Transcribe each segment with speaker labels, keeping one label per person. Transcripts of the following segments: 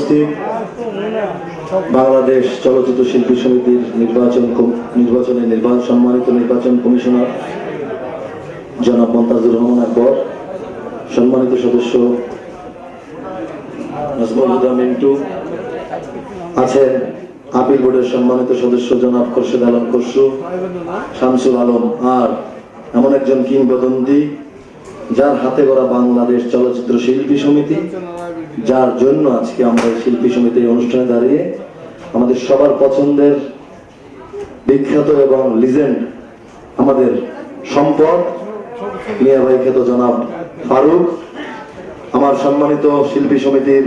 Speaker 1: উপস্থিত বাংলাদেশ চলচ্চিত্র শিল্পী সমিতির নির্বাচন নির্বাচনে নির্বাচন, সম্মানিত নির্বাচন কমিশনার জনাব মন্তাজুর রহমান আকবর, সম্মানিত সদস্য মিন্টু আছেন আপিল বোর্ডের সম্মানিত সদস্য জনাব খোরশেদ আলম খসরু, শামসুল আলম আর এমন একজন কিংবদন্তি যার হাতে গড়া বাংলাদেশ চলচ্চিত্র শিল্পী সমিতি, যার জন্য আজকে আমরা শিল্পী সমিতির অনুষ্ঠানে দাঁড়িয়ে আমাদের সবার পছন্দের বিখ্যাত এবং লিজেন্ড আমাদের সম্পদ, মিয়া ভাই খ্যাত জনাব ফারুক, আমার সম্মানিত শিল্পী সমিতির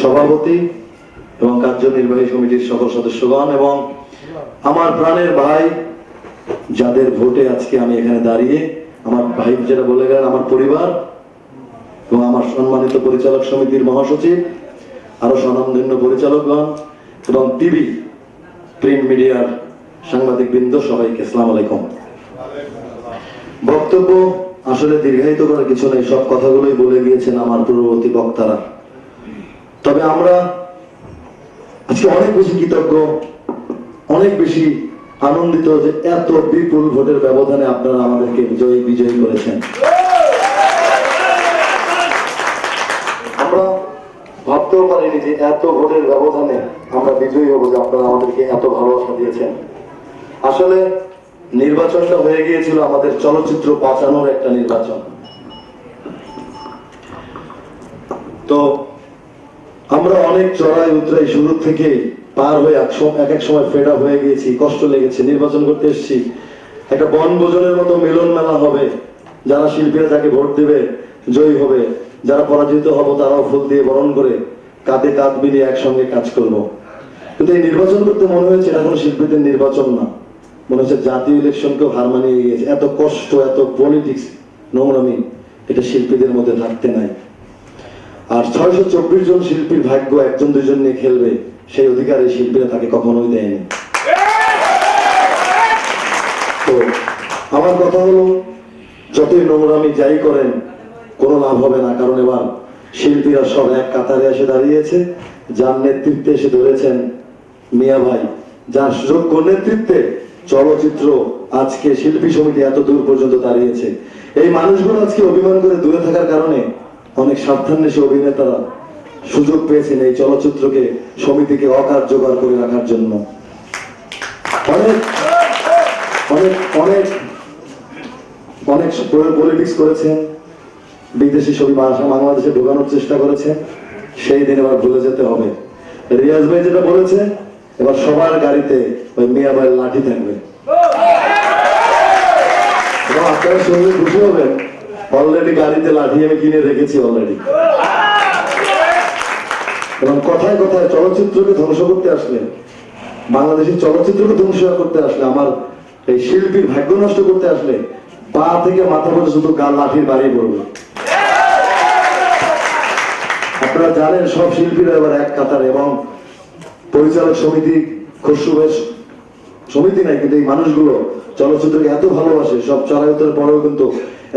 Speaker 1: সভাপতি এবং কার্যনির্বাহী সমিতির সকল সদস্যগণ এবং আমার প্রাণের ভাই, যাদের ভোটে আজকে আমি এখানে দাঁড়িয়ে আমার ভাই যেটা বলে গেলেন, আমার পরিবার এবং আমার সম্মানিত পরিচালক সমিতির মহাসচিব, আরও স্বনামধন্য পরিচালকগণ এবং টিভি, প্রিন্ট মিডিয়ার সাংবাদিক বৃন্দ সবাইকে আসসালামু আলাইকুম। বক্তব্য আসলে দীর্ঘায়িত করার কিছু নেই, সব কথাগুলোই বলে গিয়েছেন আমার পূর্ববর্তী বক্তারা। তবে আমরা আজকে অনেক বেশি কৃতজ্ঞ, অনেক বেশি আনন্দিত যে এত বিপুল ভোটের ব্যবধানে আপনারা আমাদেরকে বিজয়ী বিজয়ী করেছেন। আমরা ভাবতেও পারিনি যে এত ভোটের ব্যবধানে আমরা বিজয়ী হব যে আপনারা আমাদেরকে এত ভালোবাসা দিয়েছেন। আসলে নির্বাচনটা হয়ে গিয়েছিল আমাদের চলচ্চিত্র বাঁচানোর একটা নির্বাচন। তো আমরা অনেক চড়াই উতরাই শুরু থেকে পার হয়ে এক সম- এক এক সময় ফেড হয়ে গিয়েছি, কষ্ট লেগেছে, নির্বাচন করতে এসেছি। একটা বনভোজনের মতো মিলন মেলা হবে, যারা শিল্পীরা যাকে ভোট দেবে, জয়ী হবে। যারা পরাজিত হব, তারাও ফুল দিয়ে বরণ করে কাঁধে কাঁধ মিলিয়ে একসঙ্গে কাজ করব। কিন্তু এই নির্বাচন করতে মনে হয়েছে এটা কোনো শিল্পীদের নির্বাচন না। মনে হচ্ছে জাতীয় ইলেকশনকেও হার মানিয়ে গিয়েছে। এত কষ্ট, এত পলিটিক্স নোংরামি, এটা শিল্পীদের মধ্যে থাকতে নাই। আর ছয়শো চব্বিশ জন শিল্পীর ভাগ্য একজন দুজন নিয়ে খেলবে। সেই অধিকার এই শিল্পীরা তাকে কখনোই দেয়নি। তো আমার কথা হলো, যতই নোংরামি যাই করেন, কোনো লাভ হবে না, কারণ এবার শিল্পীরা সব এক কাতারে এসে দাঁড়িয়েছে, যার নেতৃত্বে এসে ধরেছেন মিয়া ভাই। যার যোগ্য নেতৃত্বে চলচ্চিত্র আজকে শিল্পী সমিতি এত দূর পর্যন্ত দাঁড়িয়েছে। এই মানুষগুলো আজকে অভিমান করে দূরে থাকার কারণে অনেক সাবধানে সে অভিনেতারা সুযোগ পেয়েছেন এই চলচ্চিত্রকে সমিতিকে অকার্যকর করে রাখার জন্য। অনেক অনেক পলিটিক্স করেছেন। বিদেশি ছবি বাংলাদেশে ঢোকানোর চেষ্টা করেছে সেই দিন এবার ভুলে যেতে হবে। রিয়াজ ভাই যেটা বলেছে, এবার সবার গাড়িতে ওই মিয়া ভাইয়ের লাঠি থাকবে। এবং আপনারা শুনলে খুশি হবেন অলরেডি গাড়িতে লাঠি আমি কিনে রেখেছি অলরেডি এবং কথায় কথায় চলচ্চিত্রকে ধ্বংস করতে আসলে, বাংলাদেশি চলচ্চিত্রকে ধ্বংস করতে আসলে, আমার এই শিল্পীর ভাগ্য নষ্ট করতে আসলে, পা থেকে মাথা পর্যন্ত শুধু গাল লাঠির বাড়ি পড়বে। আপনারা জানেন, সব শিল্পীরা এবার এক কাতার এবং পরিচালক সমিতি খসরুবেশ সমিতি নাই, কিন্তু এই মানুষগুলো চলচ্চিত্রকে এত ভালোবাসে, সব চলায়তের পরেও কিন্তু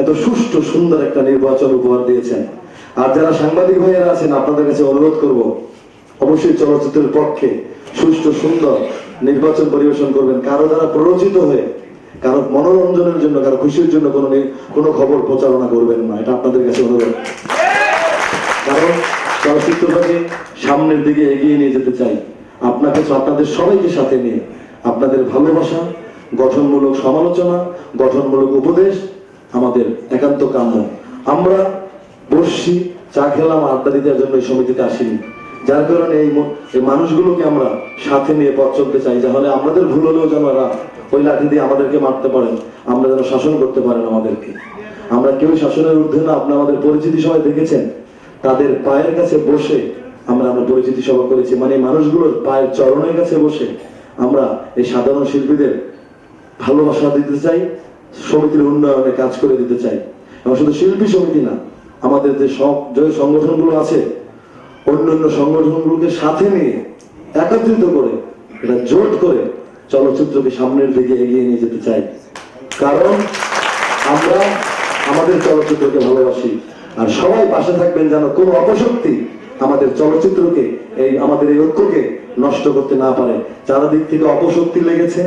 Speaker 1: এত সুষ্ঠু, সুন্দর একটা নির্বাচন উপহার দিয়েছেন। আর যারা সাংবাদিক ভাইয়েরা আছেন, আপনাদের কাছে অনুরোধ করব, অবশ্যই চলচ্চিত্রের পক্ষে সুষ্ঠু, সুন্দর নির্বাচন পরিবেশন করবেন। কারও দ্বারা প্ররোচিত হয়ে, কারও মনোরঞ্জনের জন্য, কারও খুশির জন্য কোনো কোনো খবর প্রচারণা করবেন না। এটা আপনাদের কাছে অনুরোধ। কারণ চলচ্চিত্রটাকে সামনের দিকে এগিয়ে নিয়ে যেতে চাই। আপনাকে, আপনাদের সবাইকে সাথে নিয়ে আপনাদের ভালোবাসা, গঠনমূলক সমালোচনা, গঠনমূলক উপদেশ আমাদের একান্ত কাম্য। আমরা বসছি চা খেলাম আড্ডা দিতে জন্য এই সমিতিতে আসিনি। যার কারণে এই মানুষগুলোকে আমরা সাথে নিয়ে পথ চলতে চাই তাহলে আমাদের ভুল হলেও যেন এরা ওই লাঠি দিয়ে আমাদেরকে মারতে পারেন আমরা যেন শাসন করতে পারেন আমাদেরকে। আমরা কেউ শাসনের ঊর্ধ্বে না, আপনি আমাদের পরিচিতি সবাই দেখেছেন? তাদের পায়ের কাছে বসে আমরা আমরা পরিচিতি সভা করেছি। মানে মানুষগুলোর পায়ের চরণের কাছে বসে আমরা এই সাধারণ শিল্পীদের ভালোবাসা দিতে চাই, সমিতির উন্নয়নে কাজ করে দিতে চাই। এবং শুধু শিল্পী সমিতি না আমাদের যে সব যে সংগঠনগুলো আছে, অন্যান্য সংগঠনগুলোকে সাথে নিয়ে, একত্রিত করে, এটা জোট করে চলচ্চিত্রকে সামনের দিকে এগিয়ে নিয়ে যেতে চাই। কারণ আমরা আমাদের চলচ্চিত্রকে ভালোবাসি, আর সবাই পাশে থাকবেন যেন কোনো অপশক্তি আমাদের চলচ্চিত্রকে, এই আমাদের এই ঐক্যকে নষ্ট করতে না পারে। চারিদিক থেকে অপশক্তি লেগেছে,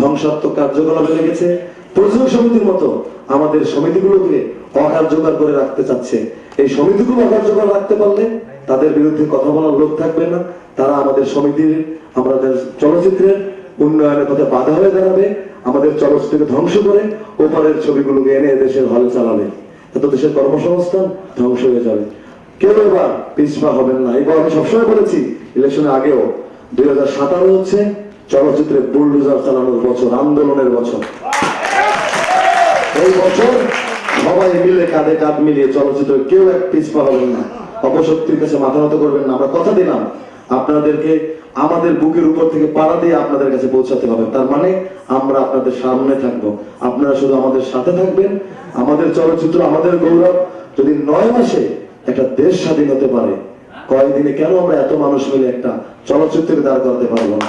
Speaker 1: ধ্বংসাত্মক কার্যকলাপে লেগেছে। প্রযোজক সমিতির মতো আমাদের সমিতিগুলোকে অকার্যকর করে রাখতে চাচ্ছে। এই সমিতিগুলো অকার্যকর রাখতে পারলে তাদের বিরুদ্ধে কথা বলার লোক থাকবে না। তারা আমাদের সমিতির, আমাদের চলচ্চিত্রের উন্নয়নের পথে বাধা হয়ে দাঁড়াবে। আমাদের চলচ্চিত্রকে ধ্বংস করে ওপারের ছবিগুলোকে এনে দেশের হলে চালাবে। এত দেশের কর্মসংস্থান ধ্বংস হয়ে যাবে। কেউ এবার পিছপা হবেন না। এবার আমি সবসময় বলেছি ইলেকশনের আগেও। দুই হাজার সাতারো হচ্ছে চলচ্চিত্রে বুলডোজার চালানোর বছর, আন্দোলনের বছর। এই বছর সবাই মিলে কাঁধে কাঁধ মিলিয়ে চলচ্চিত্র কেউ এক পিছপা হবেন না। অপশক্তির কাছে মাথা নত করবেন না। আমরা কথা দিলাম। আপনাদেরকে আমাদের বুকের উপর থেকে পাড়া দিয়ে আপনাদের কাছে পৌঁছাতে হবে। তার মানে আমরা আপনাদের সামনে থাকব। আপনারা শুধু আমাদের সাথে থাকবেন। আমাদের চলচ্চিত্র, আমাদের গৌরব যদি নয় মাসে একটা দেশ স্বাধীন হতে পারে কয়েকদিনে কেন আমরা এত মানুষ মিলে একটা চলচ্চিত্রকে দাঁড় করাতে পারব না?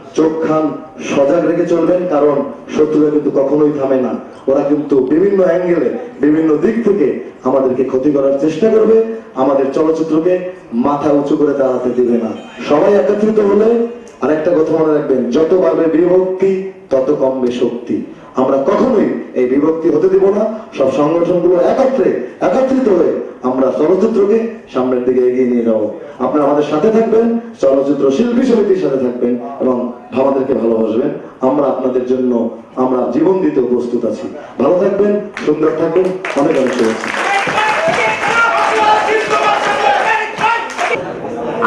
Speaker 1: চোখ খান সজাগ রেখে চলবেন, কারণ শত্রুরা কিন্তু কখনোই থামে না। ওরা কিন্তু বিভিন্ন অ্যাঙ্গেলে বিভিন্ন দিক থেকে আমাদেরকে ক্ষতি করার চেষ্টা করবে। আমাদের চলচ্চিত্রকে মাথা উঁচু করে দাঁড়াতে দিবে না। সবাই একত্রিত হলে আরেকটা কথা মনে রাখবেন, যত বাড়বে বিভক্তি, তত কমবে শক্তি। আমরা কখনোই এই বিভক্তি হতে দিব না। সব সংগঠনগুলো একত্রে, একত্রিত হয়ে আমরা চলচ্চিত্রকে সামনের দিকে এগিয়ে নিয়ে যাব। আপনারা আমাদের সাথে থাকবেন, চলচ্চিত্র শিল্পী সমিতির সাথে থাকবেন এবং আমাদেরকে ভালোবাসবেন। আমরা আপনাদের জন্য আমরা জীবন দিতে প্রস্তুত আছি। ভালো থাকবেন, সুন্দর থাকবেন অনেক অনেক শুভেচ্ছা।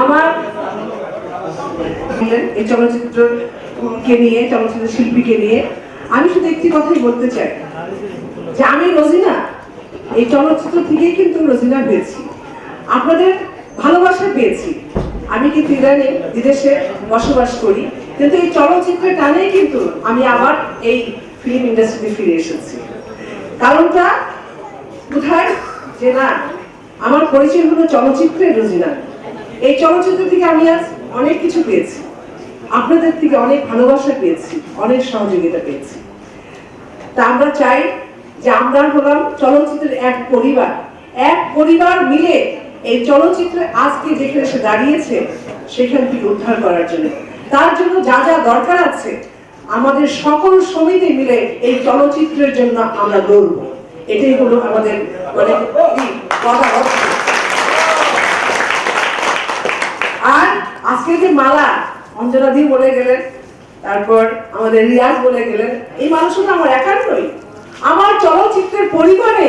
Speaker 2: আমার এই চলচ্চিত্রকে নিয়ে, চলচ্চিত্র শিল্পীকে নিয়ে আমি শুধু একটি কথাই বলতে চাই। যে আমি রোজিনা, এই চলচ্চিত্র থেকেই কিন্তু রোজিনা পেয়েছি আপনাদের ভালোবাসা পেয়েছি। আমি কিন্তু ইরানে বিদেশে বসবাস করি। কিন্তু এই চলচ্চিত্রের টানেই কিন্তু আমি আবার এই ফিল্ম ইন্ডাস্ট্রিতে ফিরে এসেছি। কারণটা কোথায় যে না, আমার পরিচয় হলো চলচ্চিত্রের রোজিনা। এই চলচ্চিত্র থেকে আমি আজ অনেক কিছু পেয়েছি। আপনাদের থেকে অনেক ভালোবাসা পেয়েছি, অনেক সহযোগিতা পেয়েছি। তা আমরা চাই যে আমরা হলাম চলচ্চিত্রের এক পরিবার। এক পরিবার মিলে এই চলচ্চিত্রে আজকে যেখানে এসে দাঁড়িয়েছে, সেখান থেকে উদ্ধার করার জন্য। তার জন্য যা যা দরকার আছে, আমাদের সকল সমিতি মিলে এই চলচ্চিত্রের জন্য আমরা লড়ব। এটাই হলো আমাদের মানে আর আজকে যে মালা অঞ্জনা দি বলে গেলেন, তারপর আমাদের রিয়াজ বলে গেলেন, এই মানুষটা আমার একার নই আমার চলচ্চিত্রের পরিবারে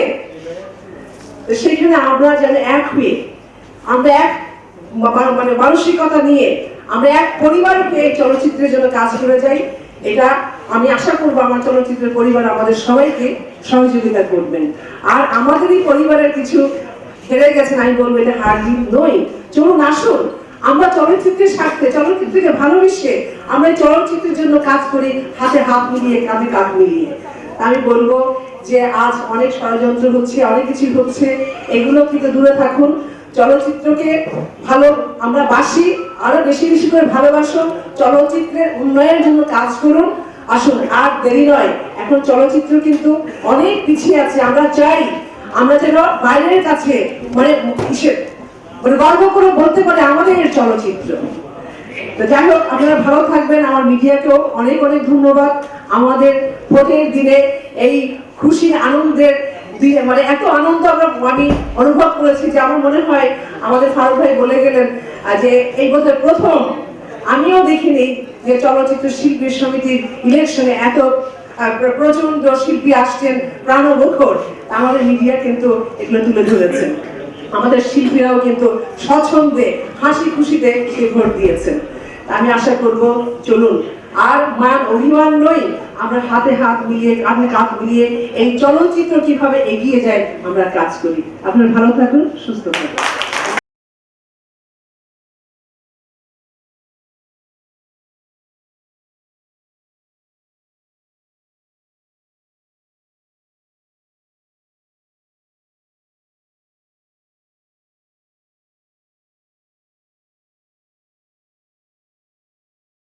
Speaker 2: সেখানে আমরা যেন এক হয়ে, আমরা এক মানে মানসিকতা নিয়ে আমরা এক পরিবারকে চলচ্চিত্রের জন্য কাজ করে যাই। এটা আমি আশা করব আমার চলচ্চিত্রের পরিবার আমাদের সবাইকে সহযোগিতা করবেন। আর আমাদেরই পরিবারের কিছু হেরে গেছেন, আমি বলব এটা হার জিত নই চলুন, আসুন। আমরা চলচ্চিত্রের স্বার্থে, চলচ্চিত্রকে ভালোবেসে আমরা চলচ্চিত্রের জন্য কাজ করি, হাতে হাত মিলিয়ে, কাঁধে কাঁধ মিলিয়ে। আমি বলব যে আজ অনেক ষড়যন্ত্র হচ্ছে, অনেক কিছু হচ্ছে। এগুলো থেকে দূরে থাকুন। চলচ্চিত্রকে ভালো আমরা বাসি। আরও বেশি বেশি করে ভালোবাসো, চলচ্চিত্রের উন্নয়নের জন্য কাজ করুন। আসুন, আর দেরি নয়, এখন চলচ্চিত্র কিন্তু অনেক পিছিয়ে আছে, আমরা চাই, আমরা যেন বাইরের কাছে মানে মানে গর্ব করে বলতে পারে আমাদের চলচ্চিত্র। তো যাই হোক, আপনারা ভালো থাকবেন, আমার মিডিয়াকেও অনেক অনেক ধন্যবাদ। আমাদের ভোটের দিনে এই খুশি আনন্দের মানে এত আনন্দ আমরা আমি অনুভব করেছি যে আমার মনে হয় আমাদের ফারুক ভাই বলে গেলেন যে এই বোধহয় প্রথম আমিও দেখিনি যে চলচ্চিত্র শিল্পী সমিতির ইলেকশনে এত প্রচণ্ড শিল্পী আসছেন প্রাণবখর আমাদের মিডিয়া কিন্তু এগুলো তুলে ধরেছেন আমাদের শিল্পীরাও কিন্তু স্বচ্ছন্দে হাসি খুশিতে ভোট দিয়েছেন। আমি আশা করব, চলুন আর মান অভিমান নই আমরা হাতে হাত মিলিয়ে, কাঁধে কাঁধ মিলিয়ে এই চলচ্চিত্র কীভাবে এগিয়ে যায় আমরা কাজ করি। আপনার ভালো থাকুন, সুস্থ থাকুন।